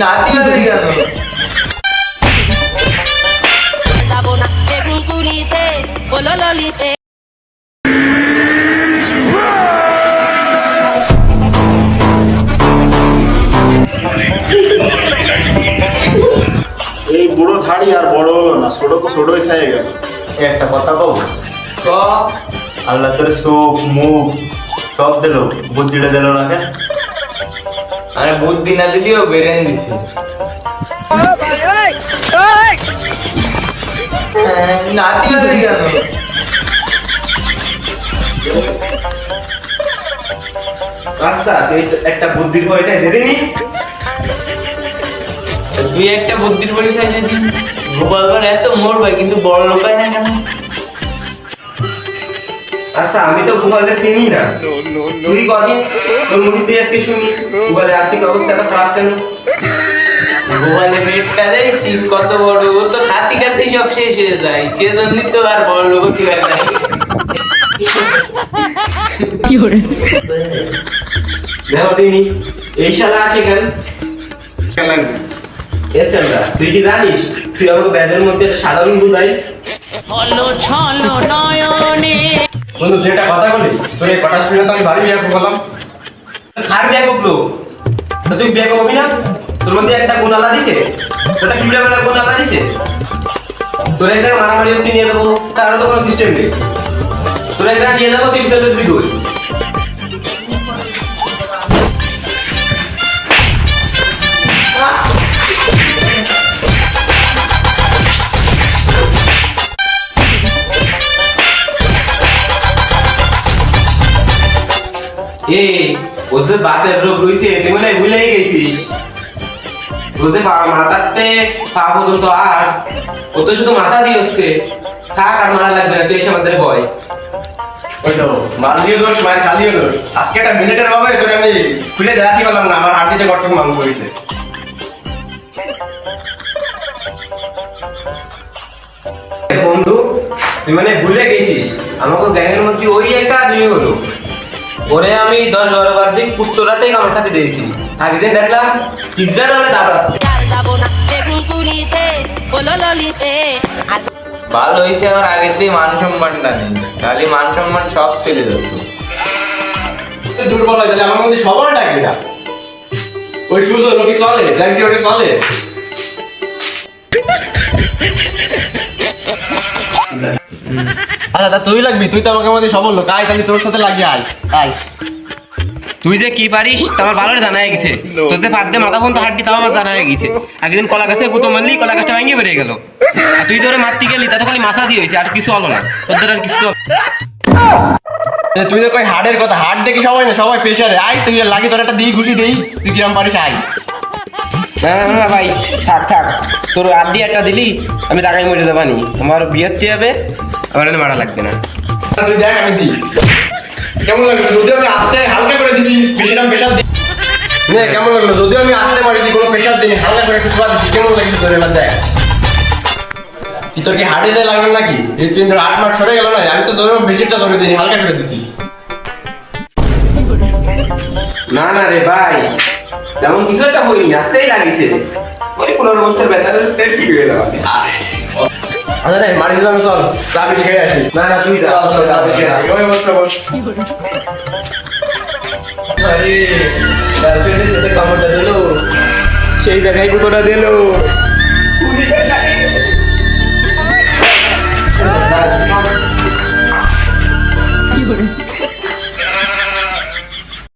নাতি বাড়ি কেন যাব না বেগুনকুড়িতে ললিতে এই বুড়ো ধাড়ি আর বড় হলো না ছোট তো ছোটই থেকে গেল। একটা কথা কব ক? আল্লাহ তোর চোখ মুখ সব দিল বুদ্ধিটা দিল না কেন? আরে বুদ্ধি না দিলেও বেরেন দিছি। আচ্ছা তুই একটা বুদ্ধির পয়সা দিয়ে দিবি? তুই একটা বুদ্ধির পরিচয় যদি গোপালগড় এত মরবে, কিন্তু বড় লোকায় না কেন? আচ্ছা আমি তো গোপালকে চিনি না। তুই কদিন তোর মুখ দিয়ে আজকে শুনি? গোপালের আর্থিক অবস্থা এত খারাপ কেন? গোপালের পেটটা রে শীত কত বড় ও তো খাতি খাতি সব শেষ হয়ে যায় সেজন্যই তো আর বড় লোক কি নাই দেখো তিনি এই শালা আসে কেন? তুই কি জানিস? তুই আমাকে ব্যাজের মধ্যে একটা সাধারণ বুঝাই। হলো ছলো নয়নে বন্ধু, তুই একটা কথা বলি? তোর এই কথা শুনে তো আমি ভারী বিয়ে করলাম। খার বিয়ে করল? তুই বিয়ে করবি না? তোর মধ্যে একটা গুণ আলা দিছে? একটা কি বিয়ে গুণ আলা দিছে? তোর একটা মারামারি অব্দি নিয়ে দেবো তারও তো কোনো সিস্টেম নেই। তোর একটা নিয়ে যাব, তুই দিবি তুই এ ও যে বাতের রোগ রয়েছে তুই মানে ভুলেই গেছিস। ও যে মাথাতে পা পর্যন্ত আর ও তো শুধু মাথা দিয়ে হচ্ছে। থাক আর মারা লাগবে না তুই এসে আমাদের বয় ওই তো দোষ মায়ের খালিও দোষ। আজকে একটা মিনিটের ভাবে তোরে আমি খুলে দেখাতে পারলাম না আমার হাঁটিতে কটক মাংস হয়েছে বন্ধু তুই মানে ভুলে গেছিস। আমাকে গ্যাংয়ের মধ্যে ওই একটা আদমি হলো। ওরে আমি দশ বারো বার দিন উত্তরাতেই কামার খাতে দিয়েছি। আগের দিন দেখলাম পিজ্জাটা ওরে ললিতে আর ভালো হয়েছে আমার আগের দিয়ে মান সম্মানটা নেই। তাহলে মান সম্মান সব ছেড়ে যেত দুর্বল হয়ে গেলে আমার মধ্যে সবার ডাকবে না ওই সুযোগ লোকে চলে ডাকতে ওকে চলে। আচ্ছা তা তুই লাগবি তুই তো আমাকে মধ্যে সবল লোক আয় তাহলে তোর সাথে লাগিয়ে আয় আয়। তুই যে কি পারিস তা আমার ভালো জানা হয়ে গেছে। তোর মাথা ফোন তো হাড্ডি তাও আমার জানা হয়ে গেছে। একদিন কলা গাছে গুতো মারলি কলা গাছটা ভেঙে বেরিয়ে গেল। আর তুই তোরে মারতে গেলি তাতে খালি মাথা দিয়ে হয়েছে আর কিছু হলো না। তোদের আর কিছু। তুই তো কই হার্ডের কথা হার্ড দেখি সবাই না সবাই প্রেশারে আয় তুই লাগি তোর একটা দিই ঘুষি দেই। তুই কিরম পারিস আয়। না, না ভাই থাক থাক। তোর আড্ডি একটা দিলি, আমি টাকাই মরে যাবানি। আমার দিয়ে হবে আমার এনে মারা লাগবে না। তুই দেখ, আমি দিই। কেমন লাগল? যদি আমি আস্তে হালকা করে দিছি বেশিরকম প্রেশার দিই। নে কেমন লাগল? যদি আমি আস্তে মারি দিই কোনো প্রেশার দিই হালকা করে একটু সোয়া দিছি। কেমন লাগছে তোর এবার দেখ। কি, তোর কি হার্টে যায় লাগল নাকি? এই তিন আট মাস সরে গেল না আমি তো জোরে, বেশিটা জোরে দিই হালকা করে দিছি। না না রে ভাই, তেমন কিছু একটা হয়নি, আস্তেই লাগিছে ওই পনেরো বছর ঠিক হয়ে যাবে। আরে রে মারি দিলাম চল। চাবি খেয়ে আসি। না না তুই চল চল খেয়ে আসি ওই বস আরে গার্লফ্রেন্ডের সাথে কামড়টা দিলো সেই জায়গায় কুতোটা দিলো।